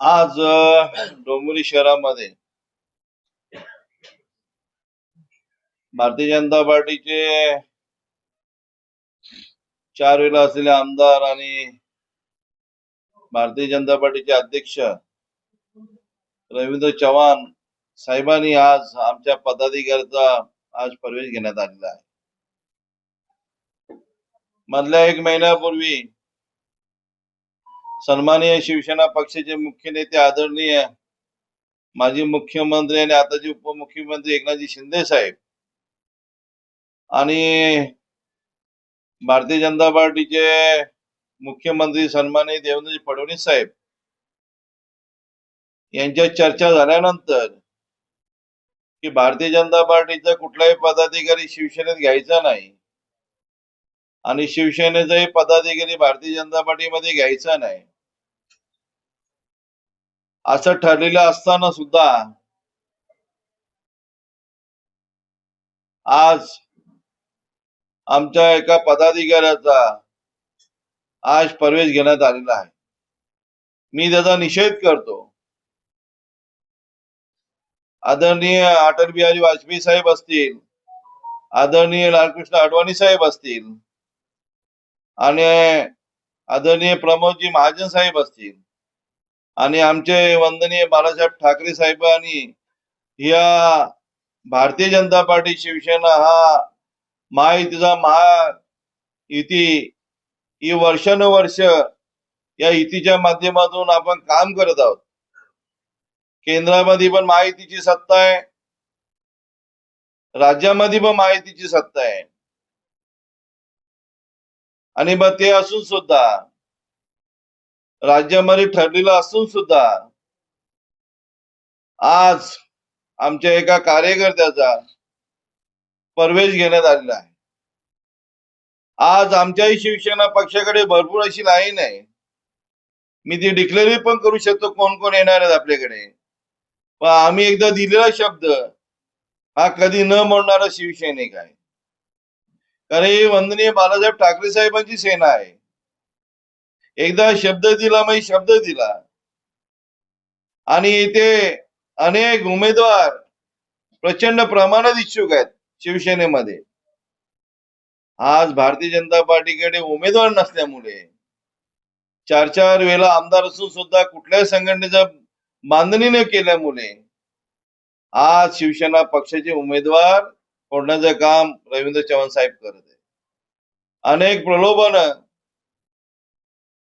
आज डोंबिवली शहरामध्ये भारतीय जनता पार्टीचे चार वेळा असलेले आमदार आणि भारतीय जनता पार्टीचे अध्यक्ष रवींद्र चव्हाण साहेबांनी आज आमच्या पदाधिकाऱ्याचा आज प्रवेश घेण्यात आलेला आहे. मधल्या एक महिन्यापूर्वी सन्माननीय शिवसेना पक्षाचे मुख्य नेते आदरणीय माजी मुख्यमंत्री आणि आताचे उपमुख्यमंत्री एकनाथजी शिंदे साहेब आणि भारतीय जनता पार्टीचे मुख्यमंत्री सन्माननीय देवेंद्रजी फडणवीस साहेब यांच्या चर्चा झाल्यानंतर की भारतीय जनता पार्टीचा कुठलाही पदाधिकारी शिवसेनेत घ्यायचा नाही आणि शिवसेनेचाही पदाधिकारी भारतीय जनता पार्टीमध्ये घ्यायचा नाही. असं ठरलेलं असताना सुद्धा आज आमच्या एका पदाधिकाऱ्याचा आज प्रवेश घेण्यात आलेला आहे. मी त्याचा निषेध करतो. आदरणीय अटल बिहारी वाजपेयी साहेब असतील आदरणीय लालकृष्ण अडवाणी साहेब असतील आणि आदरणीय प्रमोदजी महाजन साहेब असतील आणि आमचे वंदनीय बाळासाहेब ठाकरे साहेबांनी या भारतीय जनता पार्टी शिवसेना हा महायुतीचा महायुती ही वर्षानुवर्ष या युतीच्या माध्यमातून आपण काम करत आहोत. केंद्रामध्ये पण महायुतीची सत्ता आहे. राज्यामध्ये पण महायुतीची सत्ता आहे. आणि मग ते असून सुद्धा राज्यामध्ये ठरलेलं असून सुद्धा आज आमच्या एका कार्यकर्त्याचा प्रवेश घेण्यात आलेला आहे. आज आमच्याही शिवसेना पक्षाकडे भरपूर अशी लाईन आहे. मी ती डिक्लेअर पण करू शकतो कोण कोण येणार आहेत आपल्याकडे. पण आम्ही एकदा दिलेला शब्द हा कधी न मोडणारा शिवसैनिक आहे. कारण ही वंदनीय बाळासाहेब ठाकरे साहेबांची सेना आहे. एकदा शब्द दिला म्हणजे शब्द दिला. आणि इथे अनेक उमेदवार प्रचंड प्रमाणात इच्छुक आहेत शिवसेनेमध्ये. आज भारतीय जनता पार्टीकडे उमेदवार नसल्यामुळे चार चार वेळा आमदार असून सुद्धा कुठल्याही संघटनेचा बांधणी न केल्यामुळे आज शिवसेना पक्षाचे उमेदवार फोडण्याचं काम रवींद्र चव्हाण साहेब करत आहे. अनेक प्रलोभन